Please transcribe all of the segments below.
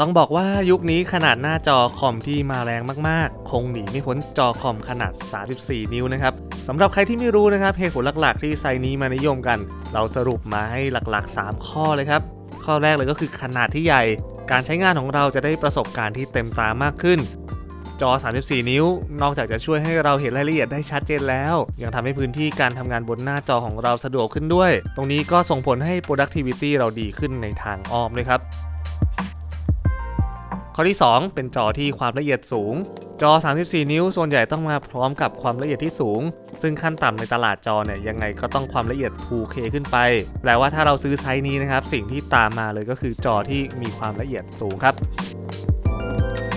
ต้องบอกว่ายุคนี้ขนาดหน้าจอคอมที่มาแรงมากๆ คงหนีไม่พ้นจอคอมขนาด 34 นิ้วนะครับสำหรับใครที่ไม่รู้นะครับเหตุผลหลักๆ ที่ไซนี้มานิยมกัน เราสรุปมาให้หลักๆ 3 ข้อเลยครับ ข้อแรกเลยก็คือขนาดที่ใหญ่ การใช้งานของเราจะได้ประสบการณ์ที่เต็มตามากขึ้นจอ 34 นิ้ว นอกจากจะช่วยให้เราเห็นรายละเอียดได้ชัดเจนแล้ว ยังทำให้พื้นที่การทำงานบนหน้าจอของเราสะดวกขึ้นด้วย ตรงนี้ก็ส่งผลให้ productivity เราดีขึ้นในทางอ้อมเลยครับ ข้อที่ 2 เป็นจอที่ความละเอียดสูง จอ 34 นิ้ว ส่วนใหญ่ต้องมาพร้อมกับความละเอียดที่สูง ซึ่งขั้นต่ำในตลาดจอเนี่ยยังไงก็ต้องความละเอียด 2K ขึ้นไป แปลว่าถ้าเราซื้อไซส์นี้นะครับ สิ่งที่ตามมาเลยก็คือจอที่มีความละเอียดสูงครับ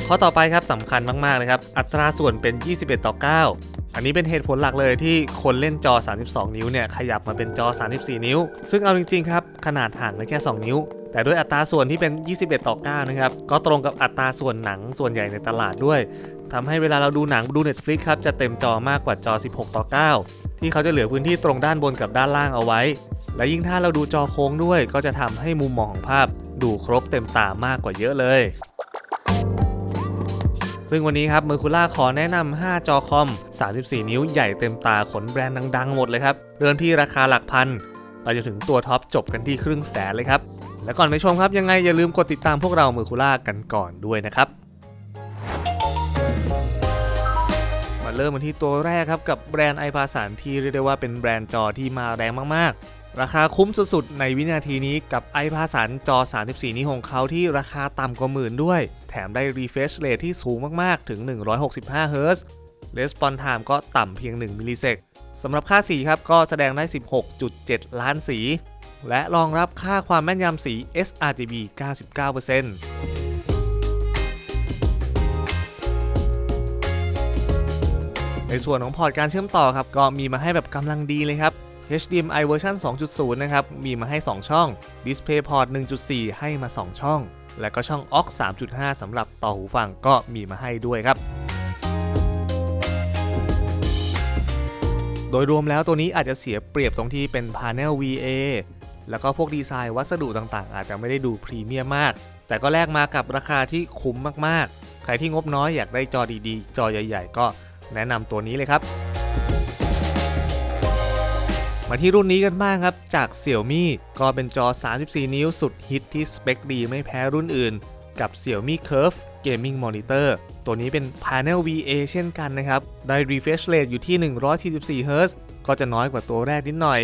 ข้อต่อไปครับสำคัญมากๆเลยครับ อัตราส่วนเป็น 21 ต่อ 9อันนี้เป็นเหตุผลหลักเลยที่คนเล่นจอ 32 นิ้วเนี่ยขยับมาเป็นจอ 34 นิ้ว ซึ่งเอาจริงๆครับ ขนาดห่างกันแค่ 2 นิ้ว แต่ด้วยอัตราส่วนที่เป็น 21 ต่อ 9 นะครับ ก็ตรงกับอัตราส่วนหนังส่วนใหญ่ในตลาดด้วยทำให้เวลาเราดูหนังดู Netflix ครับ จะเต็มจอมากกว่าจอ 16 ต่อ 9 ที่เขาจะเหลือพื้นที่ตรงด้านบนกับด้านล่างเอาไว้ และยิ่งถ้าเราดูจอโค้งด้วย ก็จะทำให้มุมมองของภาพ ดูครบเต็มตามากกว่าเยอะเลย ซึ่งวันนี้ครับเมอร์คูล่าขอแนะนำ 5 จอคอม 34 นิ้วใหญ่เต็มตาขนแบรนด์ดังๆ หมดเลยครับ เริ่มที่ราคาหลักพันไปจนถึงตัวท็อปจบกันที่ครึ่งแสนเลยครับ และก่อนไปชมครับยังไงอย่าลืมกดติดตามพวกเราเมอร์คูล่ากันก่อนด้วยนะครับ มาเริ่มกันที่ตัวแรกครับกับแบรนด์ไอพาสันที่เรียกได้ว่าเป็นแบรนด์จอที่มาแรงมากๆ ราคาคุ้มสุดๆในวินาทีนี้กับไอพาสันจอ 34 นิ้วของเขาที่ราคาต่ำกว่าหมื่นด้วย แถมได้ refresh rate ที่สูงมากๆถึง 165 Hz response time ก็ต่ำเพียง 1 มิลลิเซกสำหรับค่าสีครับก็แสดงได้ 16.7 ล้านสี และรองรับค่าความแม่นยำสี sRGB 99%ในส่วนของพอร์ตการเชื่อมต่อครับ ก็มีมาให้แบบกำลังดีเลยครับ HDMI เวอร์ชัน2.0 นะครับ มีมาให้ 2 ช่อง DisplayPort 1.4 ให้มา 2 ช่อง และก็ช่อง AUX 3.5สำหรับต่อหูฟังก็มีมาให้ด้วยครับ โดยรวมแล้วตัวนี้อาจจะเสียเปรียบตรงที่เป็น Panel VA แล้วก็พวกดีไซน์วัสดุต่างๆ อาจจะไม่ได้ดูพรีเมียมมาก แต่ก็แลกมากับราคาที่คุ้มมากๆ ใครที่งบน้อยอยากได้จอดีๆ จอใหญ่ๆ ก็แนะนำตัวนี้เลยครับ มาที่รุ่นนี้กันบ้างครับ จาก Xiaomi ก็เป็นจอ 34 นิ้วสุดฮิตที่สเปคดีไม่แพ้รุ่นอื่น กับ Xiaomi Curve Gaming Monitor ตัวนี้เป็น Panel VA เช่นกันนะครับ ได้ refresh rate อยู่ที่ 144 Hz ก็จะน้อยกว่าตัวแรกนิดหน่อย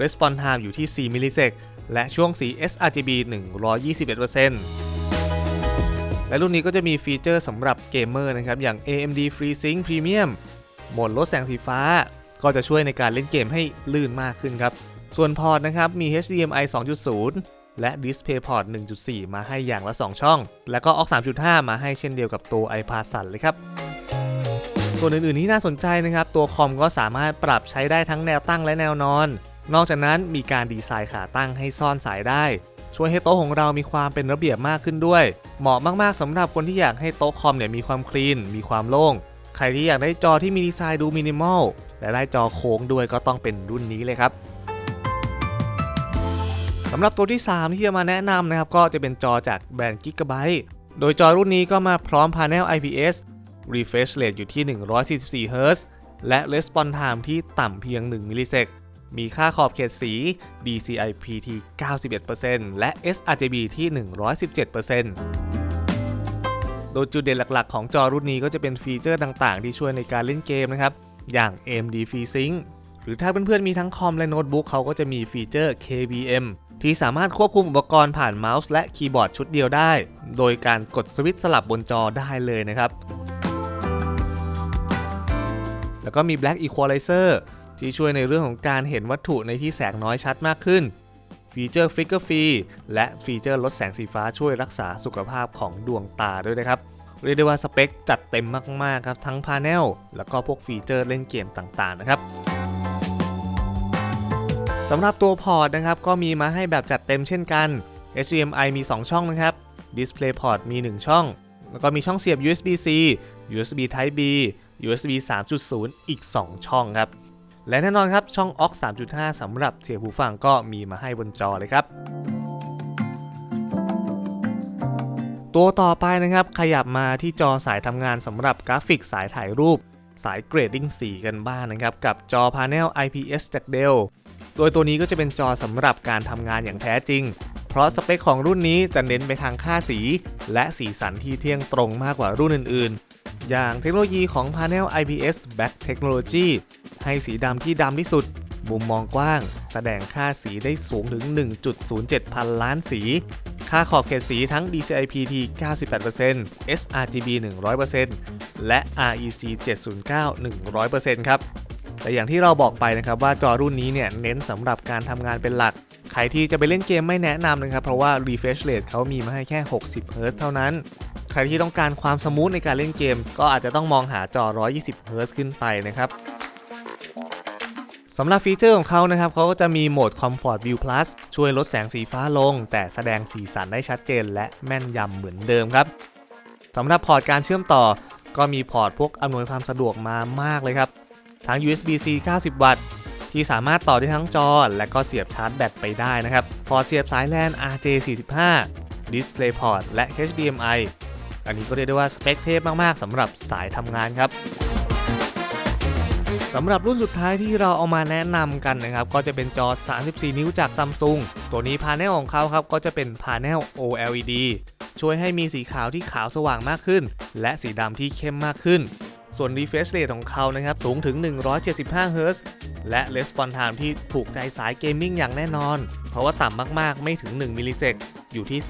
response time อยู่ที่ 4 มิลลิเซกและช่วงสี sRGB 121%และรุ่นนี้ก็จะมีฟีเจอร์สำหรับเกมเมอร์นะครับ อย่าง AMD FreeSync Premium โหมดลดแสงสีฟ้า ก็จะช่วยในการเล่นเกมให้ลื่นมากขึ้นครับ ส่วนพอร์ตนะครับมี HDMI 2.0 และ DisplayPort 1.4 มาให้อย่างละ 2 ช่อง แล้วก็ AUX 3.5 มาให้เช่นเดียวกับตัว iPad สั่นเลยครับส่วนอื่นๆที่น่าสนใจนะครับ ตัวคอมก็สามารถปรับใช้ได้ทั้งแนวตั้งและแนวนอน นอกจากนั้นมีการดีไซน์ขาตั้งให้ซ่อนสายได้ ช่วยให้โต๊ะของเรามีความเป็นระเบียบมากขึ้นด้วย เหมาะมากๆสำหรับคนที่อยากให้โต๊ะคอมเนี่ยมีความคลีน มีความโล่ง ใครที่อยากได้จอที่มีดีไซน์ดูมินิมอลและได้จอโค้งด้วยก็ต้องเป็นรุ่นนี้เลยครับสำหรับตัวที่ 3 ที่จะมาแนะนำนะครับ ก็จะเป็นจอจากแบรนด์ Gigabyte โดยจอรุ่นนี้ก็มาพร้อม Panel IPS refresh rate อยู่ที่ 144 Hz และ response time ที่ต่ำเพียง 1 มิลลิเซก มีค่าขอบเขตสี DCI-P ที่ 91%และ sRGB ที่ 117%โดยจุดเด่นหลักๆ ของจอรุ่นนี้ก็จะเป็นฟีเจอร์ต่างๆ ที่ช่วยในการเล่นเกมนะครับ อย่าง AMD FreeSync หรือถ้าเพื่อนๆมีทั้งคอมและโน้ตบุ๊กเขาก็จะมีฟีเจอร์ KVM ที่สามารถควบคุมอุปกรณ์ผ่านเมาส์และคีย์บอร์ดชุดเดียวได้ โดยการกดสวิตช์สลับบนจอได้เลยนะครับ แล้วก็มี Black Equalizer ที่ช่วยในเรื่องของการเห็นวัตถุในที่แสงน้อยชัดมากขึ้น ฟีเจอร์ Flicker Free และฟีเจอร์ลดแสงสีฟ้าช่วยรักษาสุขภาพของดวงตาด้วยนะครับเรียกได้ว่าสเปคจัดเต็มมาก ๆ ครับ ทั้งพา n e l แล้วก็พวกฟีเจอร์เล่นเกมต่าง ๆ นะครับสำหรับตัวพอร์ตนะครับ ก็มีมาให้แบบจัดเต็มเช่นกัน HDMI มี 2 ช่องนะครับ DisplayPort มี 1 ช่อง แล้วก็มีช่องเสียบ USB-C USB Type B USB 3.0 อีก 2 ช่องครับ และแน่นอนครับช่อง AUX 3.5สำหรับเสียบหูฟังก็มีมาให้บนจอเลยครับ ตัวต่อไปนะครับขยับมาที่จอสายทำงานสำหรับกราฟิกสายถ่ายรูป สายเกรดดิ้งสีกันบ้างนะครับ กับจอพาเนล IPS จาก Dell โดยตัวนี้ก็จะเป็นจอสำหรับการทำงานอย่างแท้จริง เพราะสเปคของรุ่นนี้จะเน้นไปทางค่าสี และสีสันที่เที่ยงตรงมากกว่ารุ่นอื่นๆ อย่างเทคโนโลยีของ Panel IPS Back Technology ให้สีดำที่ดำที่สุด มุมมองกว้าง แสดงค่าสีได้สูงถึง 1.07 พันล้านสี ค่าขอบเขตสีทั้ง DCI-PT 98% sRGB 100%และ REC 709 100%ครับแต่อย่างที่เราบอกไปนะครับว่าจอรุ่นนี้เนี่ยเน้นสำหรับการทำงานเป็นหลัก ใครที่จะไปเล่นเกมไม่แนะนำนะครับ เพราะว่า refresh rate เขามีมาให้แค่ 60 Hz เท่านั้น ใครที่ต้องการความสมูทในการเล่นเกม ก็อาจจะต้องมองหาจอ 120 Hz ขึ้นไปนะครับ สำหรับฟีเจอร์ของเขานะครับเขาก็จะมีโหมด Comfort View Plus ช่วยลดแสงสีฟ้าลง แต่แสดงสีสันได้ชัดเจน และแม่นยำเหมือนเดิมครับสำหรับพอร์ตการเชื่อมต่อ ก็มีพอร์ตพวกอำนวยความสะดวกมามากเลยครับทั้ง USB-C 90 วัตต์ที่สามารถต่อได้ทั้งจอ และก็เสียบชาร์จแบตไปได้นะครับ พอร์ตเสียบสายแลน RJ45 DisplayPort และ HDMI อันนี้ก็เรียกได้ว่าสเปคเทพมาก ๆสำหรับสายทำงานครับ สำหรับรุ่นสุดท้ายที่เราเอามาแนะนำกันนะครับ ก็จะเป็นจอ 34 นิ้วจาก Samsung ตัวนี้พาเนลของเขาครับก็จะเป็นพาเนล OLED ช่วยให้มีสีขาวที่ขาวสว่างมากขึ้น และสีดำที่เข้มมากขึ้น ส่วน refresh rate ของเขานะครับสูงถึง 175 Hz และ response time ที่ถูกใจสายเกมมิ่งอย่างแน่นอน เพราะว่าต่ำมากๆ ไม่ถึง 1 มิลลิเซกอยู่ที่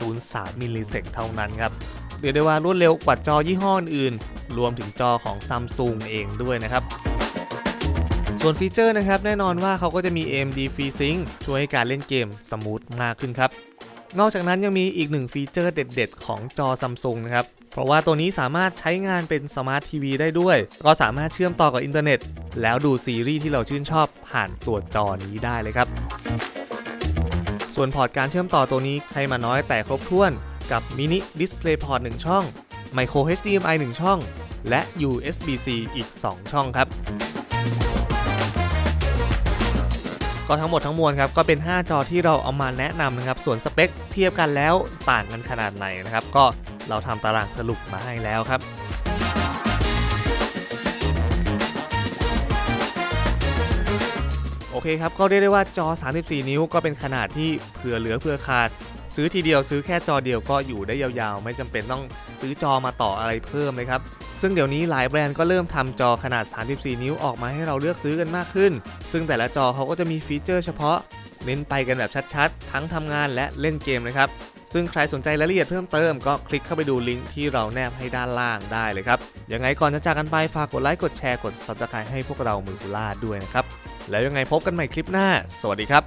0.03 มิลลิเซกเท่านั้นครับเรียกได้ว่ารวดเร็วกว่าจอยี่ห้ออื่น รวมถึงจอของ Samsung เองด้วยนะครับ ส่วนฟีเจอร์นะครับแน่นอนว่าเขาก็จะมี AMD FreeSync ช่วยให้การเล่นเกมสมูทมากขึ้นครับนอกจากนั้นยังมีอีกหนึ่งฟีเจอร์เด็ด ๆ ของจอ Samsung นะครับ เพราะว่าตัวนี้สามารถใช้งานเป็นสมาร์ททีวีได้ด้วย ก็สามารถเชื่อมต่อกับอินเทอร์เน็ต แล้วดูซีรีส์ที่เราชื่นชอบผ่านตัวจอนี้ได้เลยครับ ส่วนพอร์ตการเชื่อมต่อตัวนี้ให้มาน้อยแต่ครบถ้วนกับมินิ DisplayPort 1 ช่อง Micro HDMI 1 ช่อง และ USB-C อีก 2 ช่องครับ ก็ทั้งหมดทั้งมวลครับก็เป็น 5 จอที่เราเอามาแนะนำนะครับส่วนสเปคเทียบกันแล้วต่างกันขนาดไหนนะครับก็เราทำตารางสรุปมาให้แล้วครับโอเคครับก็เรียกได้ว่าจอ 34 นิ้วก็เป็นขนาดที่เผื่อเหลือเผื่อขาด ซื้อทีเดียวซื้อแค่จอเดียวก็อยู่ได้ยาวๆ ไม่จำเป็นต้องซื้อจอมาต่ออะไรเพิ่มเลยครับ ซึ่งเดี๋ยวนี้หลายแบรนด์ก็เริ่มทำจอขนาด 34 นิ้วออกมาให้เราเลือกซื้อกันมากขึ้น ซึ่งแต่ละจอเขาก็จะมีฟีเจอร์เฉพาะ เน้นไปกันแบบชัดๆ ทั้งทำงานและเล่นเกมเลยครับ ซึ่งใครสนใจรายละเอียดเพิ่มเติมก็คลิกเข้าไปดูลิงก์ที่เราแนบให้ด้านล่างได้เลยครับ ยังไงก่อนจะจากกันไปฝากกดไลค์กดแชร์กด subscribe ให้พวกเรามือคุล่าด้วยนะครับ แล้วยังไงพบกันใหม่คลิปหน้า สวัสดีครับ